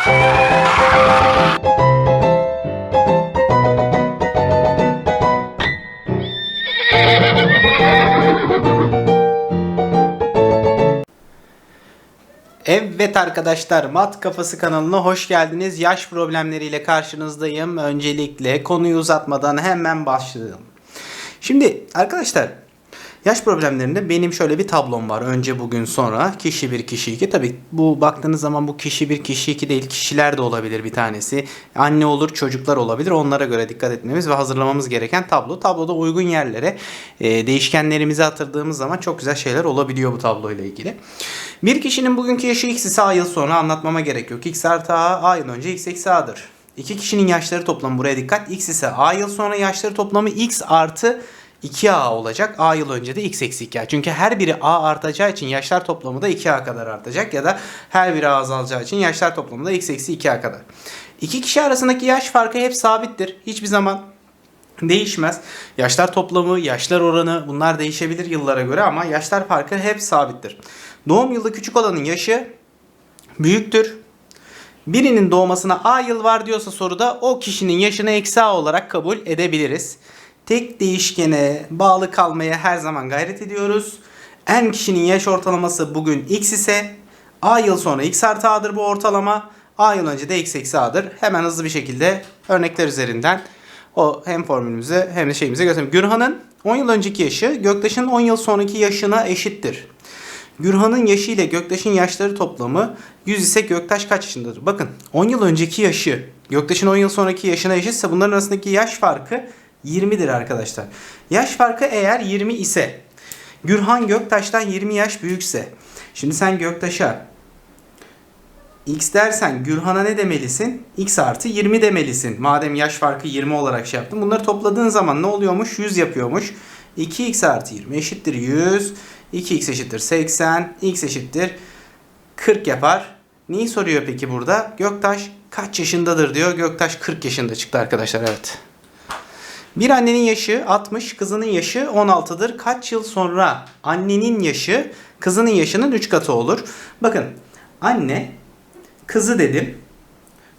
Evet arkadaşlar Mat Kafası kanalına hoş geldiniz. Yaş problemleriyle karşınızdayım. Öncelikle konuyu uzatmadan hemen başlayalım. Şimdi arkadaşlar yaş problemlerinde benim şöyle bir tablom var. Önce bugün sonra kişi bir kişi iki. Tabi bu baktığınız zaman bu kişi bir kişi iki değil. Kişiler de olabilir bir tanesi. Anne olur çocuklar olabilir. Onlara göre dikkat etmemiz ve hazırlamamız gereken tablo. Tabloda uygun yerlere e, değişkenlerimizi hatırladığımız zaman çok güzel şeyler olabiliyor bu tabloyla ilgili. Bir kişinin bugünkü yaşı x ise a yıl sonra anlatmama gerek yok. x artı a, a yıl önce x eksi a'dır. İki kişinin yaşları toplamı buraya dikkat. x ise a yıl sonra yaşları toplamı x artı 2a olacak. A yıl önce de x eksi 2a. Çünkü her biri a artacağı için yaşlar toplamı da 2a kadar artacak. Ya da her biri a azalacağı için yaşlar toplamı da x eksi 2a kadar. İki kişi arasındaki yaş farkı hep sabittir. Hiçbir zaman değişmez. Yaşlar toplamı, yaşlar oranı bunlar değişebilir yıllara göre ama yaşlar farkı hep sabittir. Doğum yılı küçük olanın yaşı büyüktür. Birinin doğmasına A yıl var diyorsa soruda o kişinin yaşını eksi A olarak kabul edebiliriz. Tek değişkene bağlı kalmaya her zaman gayret ediyoruz. En kişinin yaş ortalaması bugün x ise A yıl sonra x artı A'dır bu ortalama. A yıl önce de x eksi A'dır. Hemen hızlı bir şekilde örnekler üzerinden o hem formülümüzü hem de şeyimize göstereyim. Gürhan'ın 10 yıl önceki yaşı Göktaş'ın 10 yıl sonraki yaşına eşittir. Gürhan'ın yaşı ile Göktaş'ın yaşları toplamı 100 ise Göktaş kaç yaşındadır? Bakın 10 yıl önceki yaşı Göktaş'ın 10 yıl sonraki yaşına eşitse bunların arasındaki yaş farkı 20'dir arkadaşlar. Yaş farkı eğer 20 ise Gürhan Göktaş'tan 20 yaş büyükse şimdi sen Göktaş'a X dersen Gürhan'a ne demelisin? X artı 20 demelisin. Madem yaş farkı 20 olarak şey yaptın. Bunları topladığın zaman ne oluyormuş? 100 yapıyormuş. 2x artı 20 eşittir 100. 2x eşittir 80. x eşittir 40 yapar. Neyi soruyor peki burada? Göktaş kaç yaşındadır diyor. Göktaş 40 yaşında çıktı arkadaşlar evet. Bir annenin yaşı 60, kızının yaşı 16'dır. Kaç yıl sonra annenin yaşı kızının yaşının 3 katı olur? Bakın anne kızı dedim.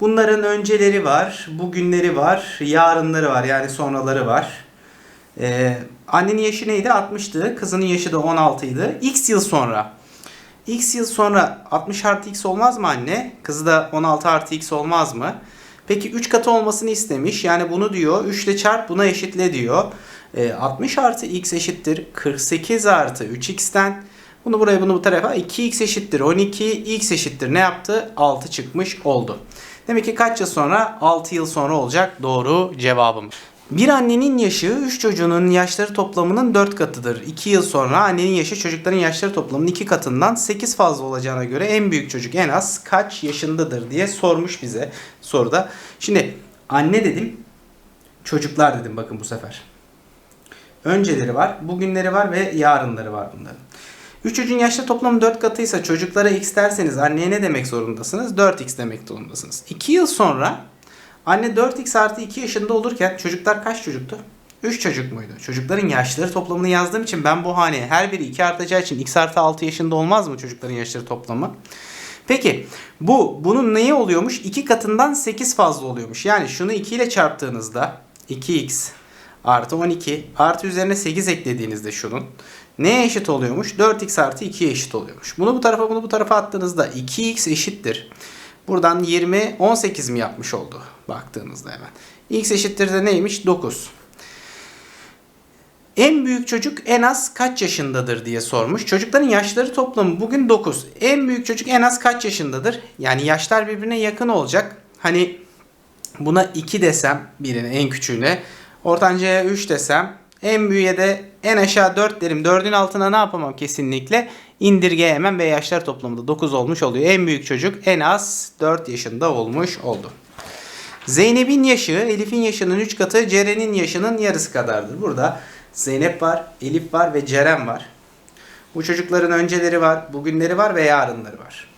Bunların önceleri var, bugünleri var, yarınları var yani sonraları var. Ee, annenin yaşı neydi? 60'tı. Kızının yaşı da 16'ydı. X yıl sonra. X yıl sonra 60 artı X olmaz mı anne? Kızı da 16 artı X olmaz mı? Peki 3 katı olmasını istemiş. Yani bunu diyor 3 ile çarp buna eşitle diyor. E, 60 artı X eşittir 48 artı 3X'ten. Bunu buraya bunu bu tarafa 2X eşittir 12 X eşittir ne yaptı? 6 çıkmış oldu. Demek ki kaç yıl sonra? 6 yıl sonra olacak doğru cevabımız. Bir annenin yaşı 3 çocuğunun yaşları toplamının 4 katıdır. 2 yıl sonra annenin yaşı çocukların yaşları toplamının 2 katından 8 fazla olacağına göre en büyük çocuk en az kaç yaşındadır diye sormuş bize soruda. Şimdi anne dedim, çocuklar dedim bakın bu sefer. Önceleri var, bugünleri var ve yarınları var bunların. 3 çocuğun yaşları toplamı 4 katıysa çocuklara x derseniz anneye ne demek zorundasınız? 4x demek zorundasınız. 2 yıl sonra Anne 4x artı 2 yaşında olurken çocuklar kaç çocuktu? 3 çocuk muydu? Çocukların yaşları toplamını yazdığım için ben bu haneye her biri 2 artacağı için x artı 6 yaşında olmaz mı çocukların yaşları toplamı? Peki bu bunun neyi oluyormuş? 2 katından 8 fazla oluyormuş. Yani şunu 2 ile çarptığınızda 2x artı 12 artı üzerine 8 eklediğinizde şunun neye eşit oluyormuş? 4x artı 2'ye eşit oluyormuş. Bunu bu tarafa bunu bu tarafa attığınızda 2x eşittir. Buradan 20 18 mi yapmış oldu baktığınızda hemen. X eşittir de neymiş? 9. En büyük çocuk en az kaç yaşındadır diye sormuş. Çocukların yaşları toplamı bugün 9. En büyük çocuk en az kaç yaşındadır? Yani yaşlar birbirine yakın olacak. Hani buna 2 desem birine en küçüğüne. Ortancaya 3 desem. En büyüğe de en aşağı 4 derim. 4'ün altına ne yapamam kesinlikle? indirgeyemem ve yaşlar toplamında 9 olmuş oluyor. En büyük çocuk en az 4 yaşında olmuş oldu. Zeynep'in yaşı Elif'in yaşının 3 katı Ceren'in yaşının yarısı kadardır. Burada Zeynep var, Elif var ve Ceren var. Bu çocukların önceleri var, bugünleri var ve yarınları var.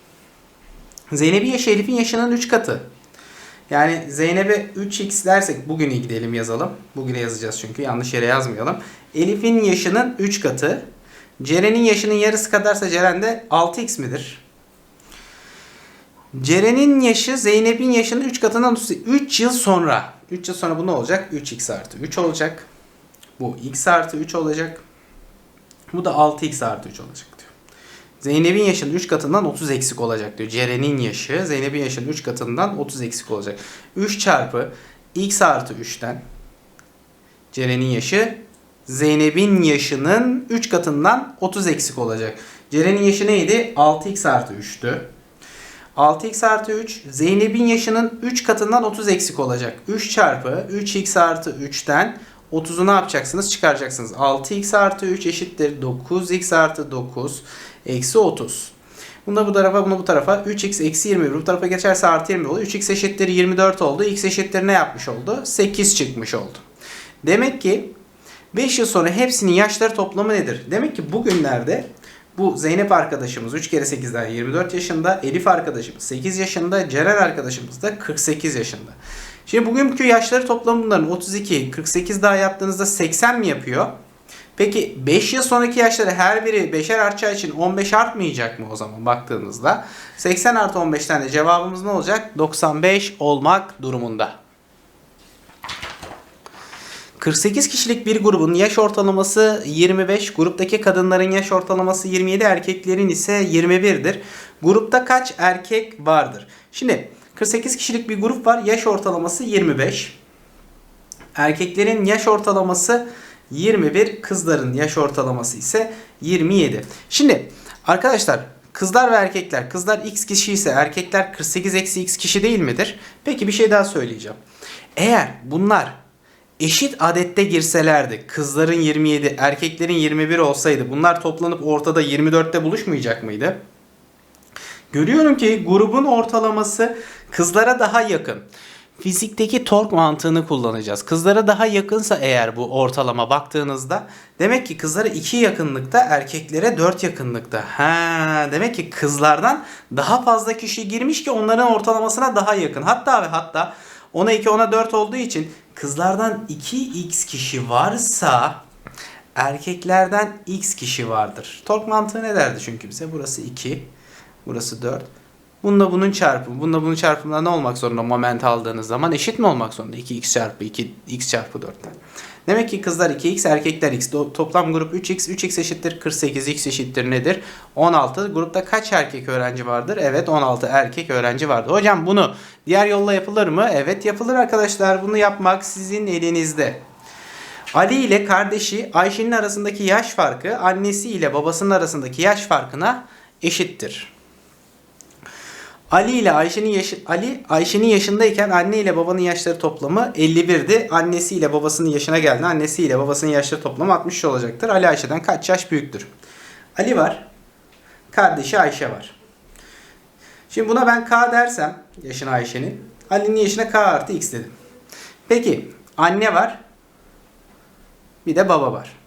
Zeynep'in yaşı Elif'in yaşının 3 katı. Yani Zeynep'e 3x dersek bugünü gidelim yazalım. Bugüne yazacağız çünkü yanlış yere yazmayalım. Elif'in yaşının 3 katı. Ceren'in yaşının yarısı kadarsa Ceren de 6x midir? Ceren'in yaşı Zeynep'in yaşının 3 katından 3 yıl sonra. 3 yıl sonra bu ne olacak? 3x artı 3 olacak. Bu x artı 3 olacak. Bu da 6x artı 3 olacak. Zeynep'in yaşının 3 katından 30 eksik olacak diyor. Ceren'in yaşı Zeynep'in yaşının 3 katından 30 eksik olacak. 3 çarpı x artı 3'ten Ceren'in yaşı Zeynep'in yaşının 3 katından 30 eksik olacak. Ceren'in yaşı neydi? 6x artı 3'tü. 6x artı 3 Zeynep'in yaşının 3 katından 30 eksik olacak. 3 çarpı 3x artı 3'ten 30'u ne yapacaksınız? Çıkaracaksınız. 6x artı 3 eşittir 9x artı 9 eksi 30. Bunu bu tarafa bunu bu tarafa 3x eksi 21 bu tarafa geçerse artı 20 oluyor. 3x eşittir 24 oldu. x eşittir ne yapmış oldu? 8 çıkmış oldu. Demek ki 5 yıl sonra hepsinin yaşları toplamı nedir? Demek ki bugünlerde bu Zeynep arkadaşımız 3 kere 8'den 24 yaşında, Elif arkadaşımız 8 yaşında, Ceren arkadaşımız da 48 yaşında. Şimdi bugünkü yaşları toplamı bunların 32, 48 daha yaptığınızda 80 mi yapıyor? Peki 5 yıl sonraki yaşları her biri 5'er artacağı için 15 artmayacak mı o zaman baktığınızda? 80 artı 15'ten de cevabımız ne olacak? 95 olmak durumunda. 48 kişilik bir grubun yaş ortalaması 25, gruptaki kadınların yaş ortalaması 27, erkeklerin ise 21'dir. Grupta kaç erkek vardır? Şimdi 48 kişilik bir grup var. Yaş ortalaması 25. Erkeklerin yaş ortalaması 21, kızların yaş ortalaması ise 27. Şimdi arkadaşlar kızlar ve erkekler, kızlar x kişi ise erkekler 48 eksi x kişi değil midir? Peki bir şey daha söyleyeceğim. Eğer bunlar eşit adette girselerdi kızların 27 erkeklerin 21 olsaydı bunlar toplanıp ortada 24'te buluşmayacak mıydı? Görüyorum ki grubun ortalaması kızlara daha yakın. Fizikteki tork mantığını kullanacağız. Kızlara daha yakınsa eğer bu ortalama baktığınızda demek ki kızlara 2 yakınlıkta erkeklere 4 yakınlıkta. Ha, demek ki kızlardan daha fazla kişi girmiş ki onların ortalamasına daha yakın. Hatta ve hatta 10'a 2 10'a 4 olduğu için kızlardan 2x kişi varsa erkeklerden x kişi vardır. Tork mantığı ne derdi çünkü bize? Burası 2, burası 4. Bununla bunun çarpımı, bununla bunun çarpımında ne olmak zorunda moment aldığınız zaman eşit mi olmak zorunda? 2x çarpı 2, x çarpı 4'ten. Demek ki kızlar 2x, erkekler x. Toplam grup 3x, 3x eşittir 48, x eşittir nedir? 16. Grupta kaç erkek öğrenci vardır? Evet 16 erkek öğrenci vardır. Hocam bunu diğer yolla yapılır mı? Evet yapılır arkadaşlar. Bunu yapmak sizin elinizde. Ali ile kardeşi Ayşe'nin arasındaki yaş farkı annesi ile babasının arasındaki yaş farkına eşittir. Ali ile Ayşe'nin yaşı Ali Ayşe'nin yaşındayken anne ile babanın yaşları toplamı 51'di. Annesi ile babasının yaşına geldi. Annesi ile babasının yaşları toplamı 60 olacaktır. Ali Ayşe'den kaç yaş büyüktür? Ali var. Kardeşi Ayşe var. Şimdi buna ben K dersem yaşına Ayşe'nin. Ali'nin yaşına K artı X dedim. Peki anne var. Bir de baba var.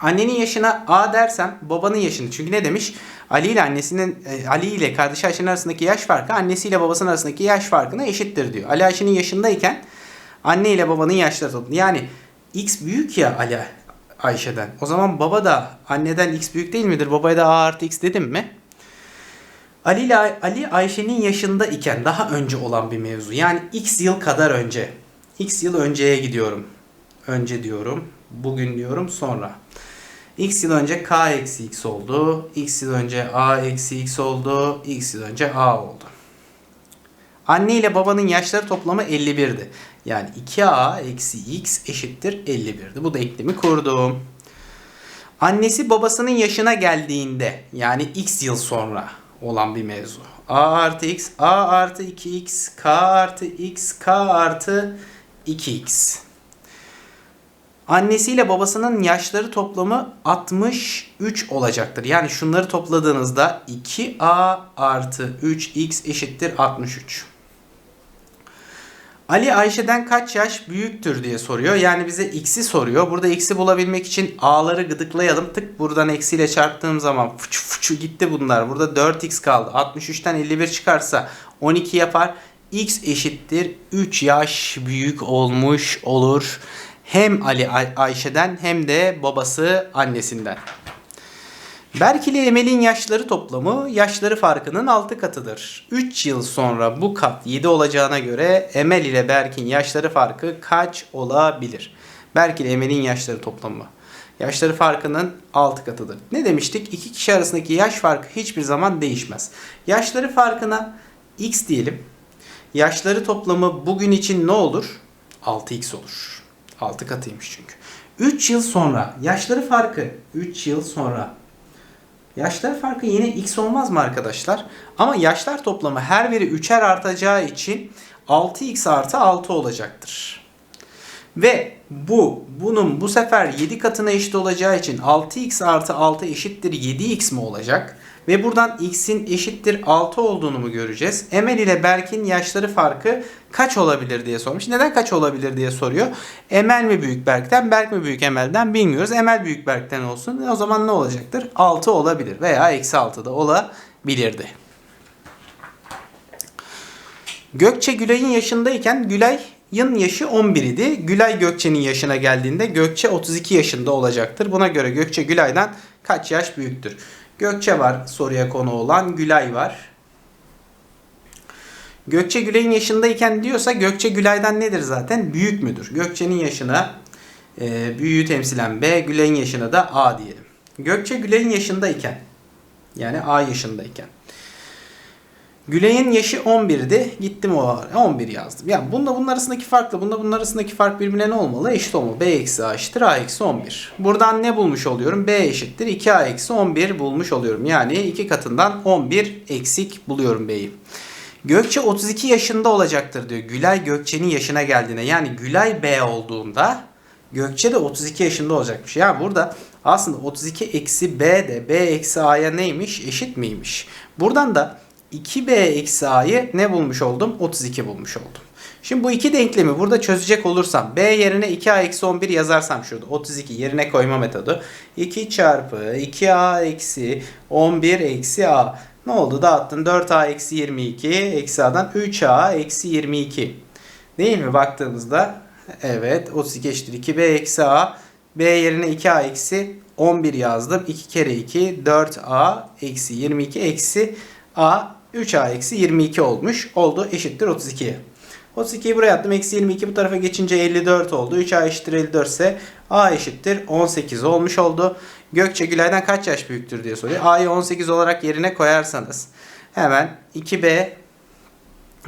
Annenin yaşına A dersem babanın yaşını. Çünkü ne demiş? Ali ile annesinin e, Ali ile kardeşi Ayşe'nin arasındaki yaş farkı annesiyle babasının arasındaki yaş farkına eşittir diyor. Ali Ayşe'nin yaşındayken anne ile babanın yaşları toplu. Yani X büyük ya Ali Ayşe'den. O zaman baba da anneden X büyük değil midir? Babaya da A artı X dedim mi? Ali ile Ali Ayşe'nin yaşında iken daha önce olan bir mevzu. Yani X yıl kadar önce. X yıl önceye gidiyorum. Önce diyorum. Bugün diyorum sonra. X yıl önce K eksi X oldu. X yıl önce A eksi X oldu. X yıl önce A oldu. Anne ile babanın yaşları toplamı 51'di. Yani 2A eksi X eşittir 51'di. Bu da eklemi kurdum. Annesi babasının yaşına geldiğinde yani X yıl sonra olan bir mevzu. A artı X, A artı 2X, K artı X, K artı 2X. Annesiyle babasının yaşları toplamı 63 olacaktır. Yani şunları topladığınızda 2a artı 3x eşittir 63. Ali Ayşe'den kaç yaş büyüktür diye soruyor. Yani bize x'i soruyor. Burada x'i bulabilmek için a'ları gıdıklayalım. Tık buradan eksiyle çarptığım zaman fıçı fıçı gitti bunlar. Burada 4x kaldı. 63'ten 51 çıkarsa 12 yapar. x eşittir 3 yaş büyük olmuş olur. Hem Ali Ay- Ayşe'den hem de babası annesinden. Berk ile Emel'in yaşları toplamı yaşları farkının 6 katıdır. 3 yıl sonra bu kat 7 olacağına göre Emel ile Berk'in yaşları farkı kaç olabilir? Berk ile Emel'in yaşları toplamı. Yaşları farkının 6 katıdır. Ne demiştik? İki kişi arasındaki yaş farkı hiçbir zaman değişmez. Yaşları farkına x diyelim. Yaşları toplamı bugün için ne olur? 6x olur. 6 katıymış çünkü. 3 yıl sonra yaşları farkı 3 yıl sonra Yaşlar farkı yine x olmaz mı arkadaşlar? Ama yaşlar toplamı her biri 3'er artacağı için 6x artı 6 olacaktır. Ve bu bunun bu sefer 7 katına eşit olacağı için 6x artı 6 eşittir 7x mi olacak? Ve buradan x'in eşittir 6 olduğunu mu göreceğiz? Emel ile Berk'in yaşları farkı kaç olabilir diye sormuş. Neden kaç olabilir diye soruyor. Emel mi büyük Berk'ten, Berk mi büyük Emel'den bilmiyoruz. Emel büyük Berk'ten olsun. E o zaman ne olacaktır? 6 olabilir veya eksi 6 da olabilirdi. Gökçe Gülay'ın yaşındayken Gülay'ın yaşı 11 idi. Gülay Gökçe'nin yaşına geldiğinde Gökçe 32 yaşında olacaktır. Buna göre Gökçe Gülay'dan kaç yaş büyüktür? Gökçe var soruya konu olan. Gülay var. Gökçe Gülay'ın yaşındayken diyorsa Gökçe Gülay'dan nedir zaten? Büyük müdür? Gökçe'nin yaşına e, büyüğü temsilen B, Gülay'ın yaşına da A diyelim. Gökçe Gülay'ın yaşındayken yani A yaşındayken Gülay'ın yaşı 11'di. Gittim o 11 yazdım. Yani bunda bunun arasındaki farkla bunda bunun arasındaki fark birbirine ne olmalı? Eşit olmalı. B eksi A eşittir A eksi 11. Buradan ne bulmuş oluyorum? B eşittir 2A eksi 11 bulmuş oluyorum. Yani iki katından 11 eksik buluyorum B'yi. Gökçe 32 yaşında olacaktır diyor. Gülay Gökçe'nin yaşına geldiğinde yani Gülay B olduğunda Gökçe de 32 yaşında olacakmış. Yani burada aslında 32 eksi B de B eksi A'ya neymiş? Eşit miymiş? Buradan da 2b eksi a'yı ne bulmuş oldum? 32 bulmuş oldum. Şimdi bu iki denklemi burada çözecek olursam b yerine 2a eksi 11 yazarsam şurada 32 yerine koyma metodu. 2 çarpı 2a eksi 11 eksi a. Ne oldu? Dağıttın 4a eksi 22 eksi a'dan 3a eksi 22. Değil mi baktığımızda? Evet 32 eşittir 2b eksi a. b yerine 2a eksi 11 yazdım. 2 kere 2 4a eksi 22 eksi a 3a eksi 22 olmuş. Oldu eşittir 32'ye. 32'yi buraya attım. Eksi 22 bu tarafa geçince 54 oldu. 3a eşittir 54 ise a eşittir 18 olmuş oldu. Gökçe Gülay'dan kaç yaş büyüktür diye soruyor. a'yı 18 olarak yerine koyarsanız hemen 2b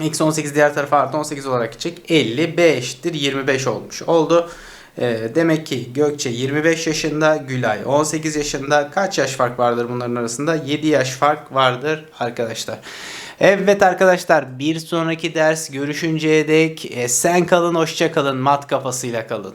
eksi 18 diğer tarafa artı 18 olarak gidecek. 50 b eşittir 25 olmuş oldu. E, demek ki Gökçe 25 yaşında, Gülay 18 yaşında. Kaç yaş fark vardır bunların arasında? 7 yaş fark vardır arkadaşlar. Evet arkadaşlar bir sonraki ders görüşünceye dek e, sen kalın hoşça kalın mat kafasıyla kalın.